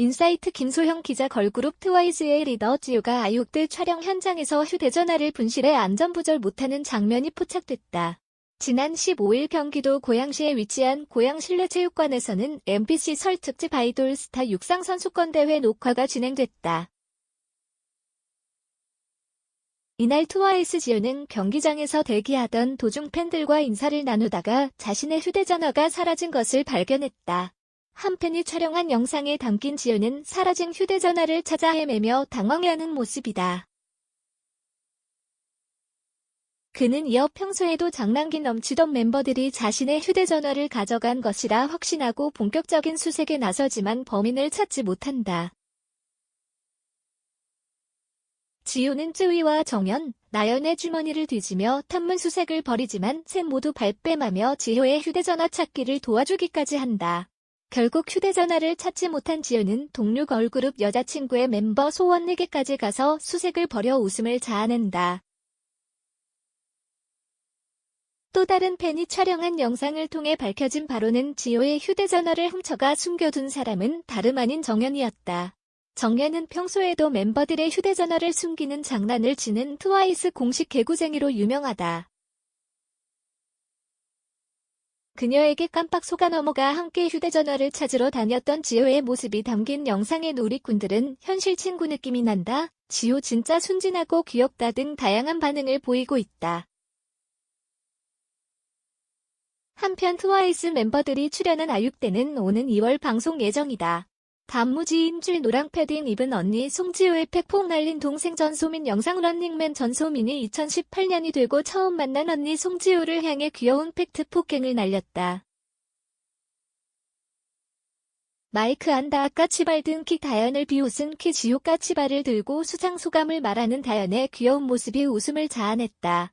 인사이트 김소형 기자 걸그룹 트와이스의 리더 지우가 아육들 촬영 현장에서 휴대전화를 분실해 안전부절 못하는 장면이 포착됐다. 지난 15일 경기도 고양시에 위치한 고양실내체육관에서는 MBC 설 특집 아이돌 스타 육상선수권대회 녹화가 진행됐다. 이날 트와이스 지우는 경기장에서 대기하던 도중 팬들과 인사를 나누다가 자신의 휴대전화가 사라진 것을 발견했다. 한 팬이 촬영한 영상에 담긴 지우는 사라진 휴대전화를 찾아 헤매며 당황해하는 모습이다. 그는 이어 평소에도 장난기 넘치던 멤버들이 자신의 휴대전화를 가져간 것이라 확신하고 본격적인 수색에 나서지만 범인을 찾지 못한다. 지우는 쯔위와 정연, 나연의 주머니를 뒤지며 탐문 수색을 벌이지만 셋 모두 발뺌하며 지효의 휴대전화 찾기를 도와주기까지 한다. 결국 휴대전화를 찾지 못한 지우는 동료 걸그룹 여자친구의 멤버 소원에게까지 가서 수색을 벌여 웃음을 자아낸다. 또 다른 팬이 촬영한 영상을 통해 밝혀진 바로는 지효의 휴대전화를 훔쳐가 숨겨둔 사람은 다름 아닌 정연이었다. 정연은 평소에도 멤버들의 휴대전화를 숨기는 장난을 치는 트와이스 공식 개구쟁이로 유명하다. 그녀에게 깜빡 속아 넘어가 함께 휴대전화를 찾으러 다녔던 지효의 모습이 담긴 영상의 누리꾼들은 현실 친구 느낌이 난다, 지효 진짜 순진하고 귀엽다 등 다양한 반응을 보이고 있다. 한편 트와이스 멤버들이 출연한 아육대는 오는 2월 방송 예정이다. 단무지인 줄 노랑 패딩 입은 언니 송지효의 팩폭 날린 동생 전소민 영상 런닝맨 전소민이 2018년이 되고 처음 만난 언니 송지효를 향해 귀여운 팩트 폭행을 날렸다. 마이크 안다 까치발 등 키 다연을 비웃은 키 지효 까치발을 들고 수상 소감을 말하는 다연의 귀여운 모습이 웃음을 자아냈다.